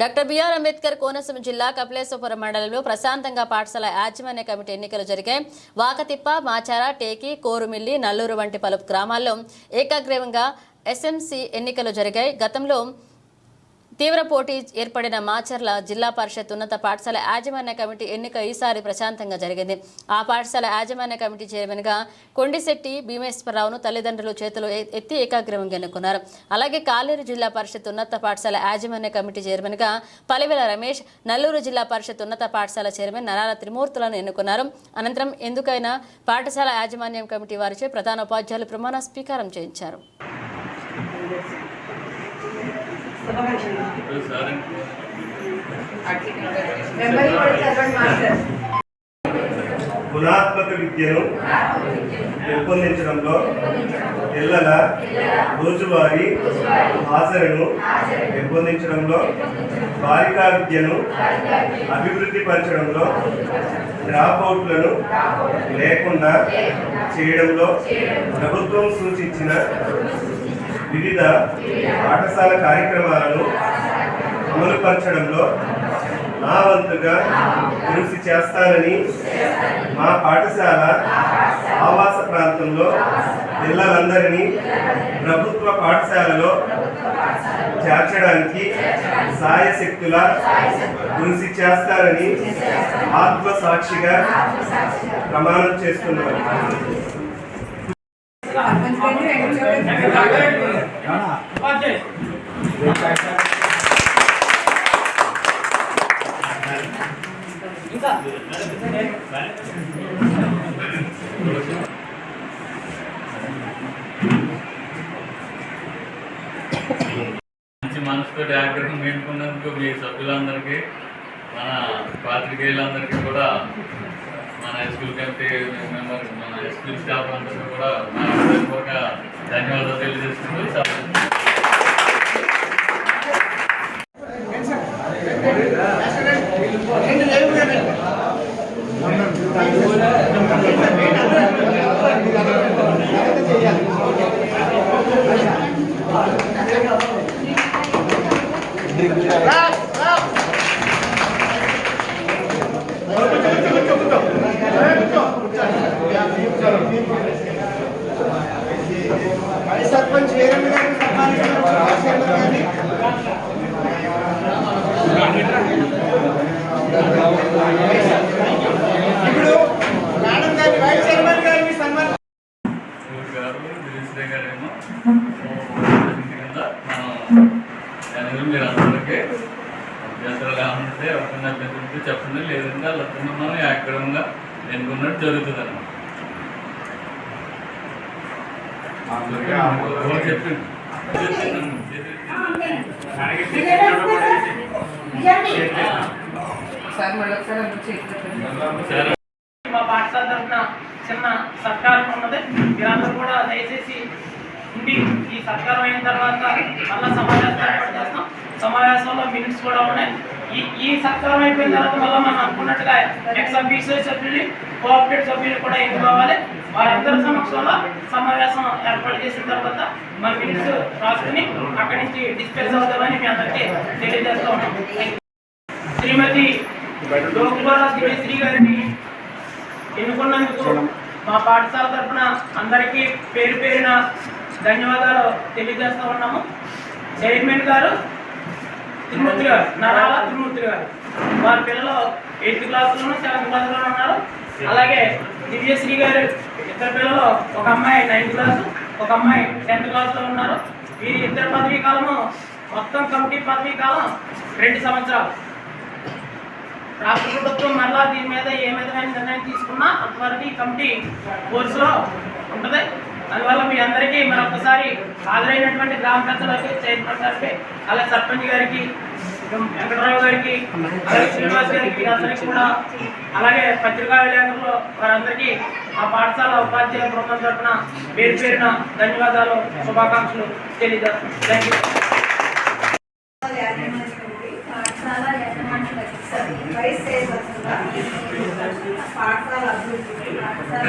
Doctor BR Ambedkar Konaseema జిల్లా కపిలేశ్వరం మండలంలో ప్రశాంతంగా పాఠశాల యాజమాన్య కమిటీ ఎన్నికలు జరిగాయి. వాకతిప్ప మాచార టేకి కోరుమిల్లి నల్లూరు వంటి పలు గ్రామాల్లో ఏకాగ్రీవంగా ఎస్ఎంసీ ఎన్నికలు జరిగాయి. గతంలో తీవ్ర పోటీ ఏర్పడిన మాచర్ల జిల్లా పరిషత్ ఉన్నత పాఠశాల యాజమాన్య కమిటీ ఎన్నిక ఈసారి ప్రశాంతంగా జరిగింది. ఆ పాఠశాల యాజమాన్య కమిటీ చైర్మన్గా కొండిశెట్టి భీమేశ్వరరావును తల్లిదండ్రులు చేతులు ఎ- ఎత్తి ఏకాగ్రీవంగా ఎన్నుకున్నారు. అలాగే కాలేరు జిల్లా పరిషత్ ఉన్నత పాఠశాల యాజమాన్య కమిటీ చైర్మన్గా పలివెల రమేష్ నల్లూరు జిల్లా పరిషత్ ఉన్నత పాఠశాల చైర్మన్ నరాల త్రిమూర్తులను ఎన్నుకున్నారు. అనంతరం ఎందుకైనా పాఠశాల యాజమాన్యం కమిటీ వారిచే ప్రధాన ఉపాధ్యాయులు ప్రమాణ స్వీకారం చేయించారు. గుణాత్మక విద్యను పెంపొందించడంలో పిల్లల రోజువారీ హాజరును పెంపొందించడంలో బాలికా విద్యను అభివృద్ధి పరచడంలో డ్రాప్అవుట్లను లేకుండా చేయడంలో ప్రభుత్వం సూచించిన వివిధ పాఠశాల కార్యక్రమాలను అమలుపరచడంలో నా వంతుగా కృషి చేస్తానని మా పాఠశాల ఆవాస ప్రాంతంలో పిల్లలందరినీ ప్రభుత్వ పాఠశాలలో చేర్చడానికి సాయశక్తుల కృషి చేస్తారని ఆత్మ సాక్షిగా ప్రమాణం చేస్తున్నాను. మంచి మనసుతో ఆగ్రహం మేలుకున్నందుకు మీ సభ్యులందరికీ మన పాత్రికేయులందరికీ కూడా మన హై స్కూల్ కమిటీ మెంబర్ మన హై స్కూల్ స్టాఫ్ అందరికీ కూడా ధన్యవాదాలు తెలియజేసుకుంటూ సెలవు. ఉంటే ఎవరికైనా అభ్యంతరం ఉంటే చెప్పండి లేదంటే వాళ్ళందరినీ మనం యాక్టివ్గా ఎన్నుకున్నట్టు జరుగుతుంది అన్నమాట చెప్పండి మా పాఠశాల తరఫున చిన్న సత్కారం ఉన్నది. మీరందరూ కూడా దయచేసి ఉండి ఈ సత్కారం అయిన తర్వాత మళ్ళీ సమావేశం ఏర్పాటు చేస్తాం. సమావేశంలో మినిట్స్ కూడా ఉన్నాయి. ఈ ఈ సత్కారం అయిపోయిన తర్వాత మళ్ళీ మనం అనుకున్నట్టుగా ఎక్స్ అఫీషియల్ సభ్యులు కోఆపరేటివ్ సభ్యులు కూడా ఎన్నుకోవాలి వారందరి సమక్షంలో సమావేశం ఏర్పాటు చేసిన తర్వాత మన మినిట్స్ రాసుకుని అక్కడి నుంచి డిస్కస్ అవుతామని మీ అందరికీ తెలియజేస్తూ ఉన్నాం. శ్రీమతి లోకుమార దివ్యశ్రీ గారిని ఎన్నుకున్నందుకు మా పాఠశాల తరఫున అందరికీ పేరు పేరున ధన్యవాదాలు తెలియజేస్తూ ఉన్నాము. చైర్మన్ గారు త్రిమూర్తి గారు నరాల త్రిమూర్తి గారు. వారి పిల్లలు ఎయిత్ క్లాస్లోను సెవెంత్ క్లాస్లోనూ ఉన్నారు. అలాగే దివ్యశ్రీ గారు ఇద్దరు పిల్లలు ఒక అమ్మాయి నైన్త్ క్లాస్ ఒక అమ్మాయి టెన్త్ క్లాస్లో ఉన్నారు. వీరి ఇద్దరు పదవీ కాలము మొత్తం కమిటీ పదవీ కాలం రెండు సంవత్సరాలు. రాష్ట్ర ప్రభుత్వం మరలా దీని మీద ఏ విధమైన నిర్ణయం తీసుకున్నా అంతవరకు ఈ కమిటీ కోర్సులో ఉంటుంది. అందువల్ల మీ అందరికీ మరొకసారి హాజరైనటువంటి గ్రామ పెద్దలకి చైర్మన్ గారికి అలాగే సర్పంచ్ గారికి వెంకటరావు గారికి అలాగే శ్రీనివాస్ గారికి వీరందరికీ కూడా అలాగే పత్రికా విలేకరులు వారందరికీ ఆ పాఠశాల ఉపాధ్యాయ బృందం తరఫున పేరు పేరున ధన్యవాదాలు శుభాకాంక్షలు తెలియజేస్తున్నాను థ్యాంక్ యూ పాఠశాల అభివృద్ధి పాఠశాల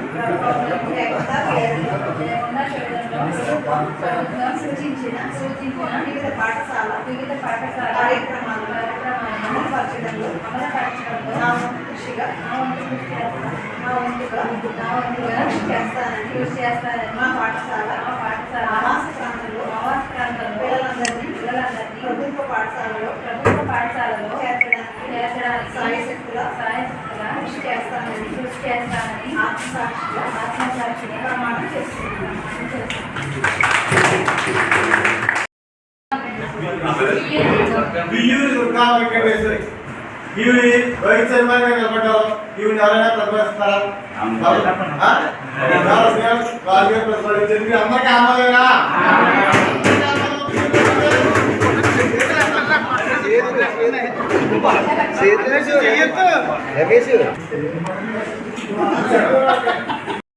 సూచించిన సూచించిన వివిధ పాఠశాల వివిధ పాఠశాల కార్యక్రమాలు కార్యక్రమాలను అమలుపరచడంలో అమలుపరచడంలో నా వంతు కృషిగా నా వంతు కృషిగా నా వంతుగా నా వంతుగా కృషి చేస్తానని కృషి చేస్తానని మా పాఠశాల మా పాఠశాల ఆవాస ప్రాంతంలో ఆవాస ప్రాంతంలో పిల్లలందరినీ పిల్లలందరినీ ప్రభుత్వ పాఠశాలలో ప్రభుత్వ పాఠశాలలో చేర్చడానికి చేర్చడానికి సాయశక్తుల సాయశక్తుల కృషి చేస్తానని కృషి చేస్తానని ఆత్మసాక్షిగా ఆత్మసాక్షిగా ప్రమాణం చేస్తున్నాను ఈవిని రోహిత్ ఈవిని ఎవరైనా ప్రతిపాదిస్తారా అందరికీ ఆమోదేనా രമേശ്.